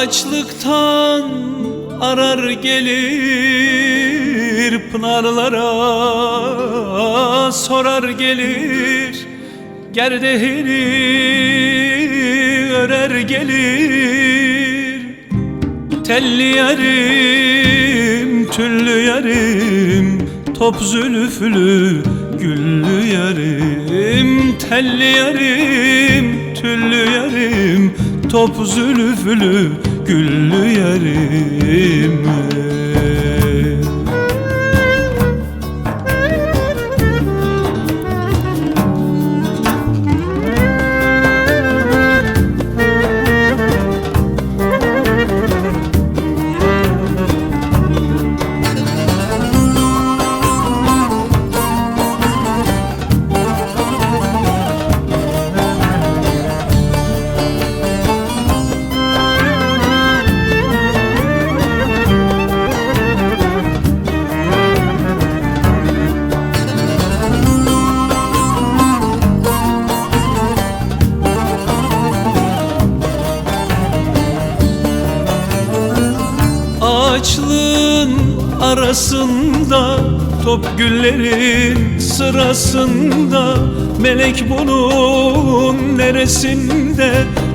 Ağaçlıktan arar gelir Pınarlara sorar gelir Gerdehini örer gelir. Telli yarim, tüllü yarim Top zülfülü, güllü yarim Telli yarim, tüllü yarim Top zülfülü, güllü yarim Ağaçlığın arasında Top güllerin sırasında Melek bunun neresinde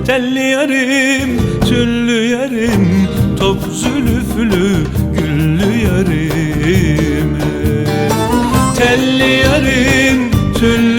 Telli yarim, tüllü yarim Top zülfülü, güllü yarim Telli yarim, tüllü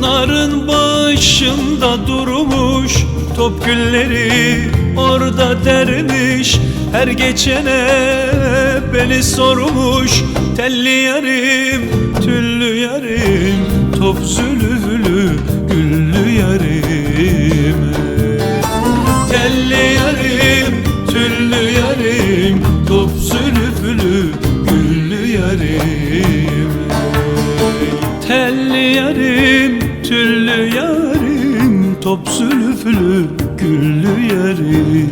Pınarın başında durmuş Top gülleri orada dermiş Her geçene beni sormuş Telli yarim, tüllü yarim Top zülülü, güllü yarim. Telli yarim, tüllü yarim Top zülülü, güllü yarim. Telli yarim, tüllü yarim Top zülfülü, güllü yarim.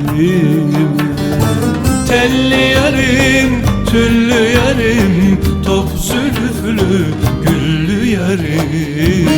Telli yarim, tüllü yarim Top zülfülü, güllü yarim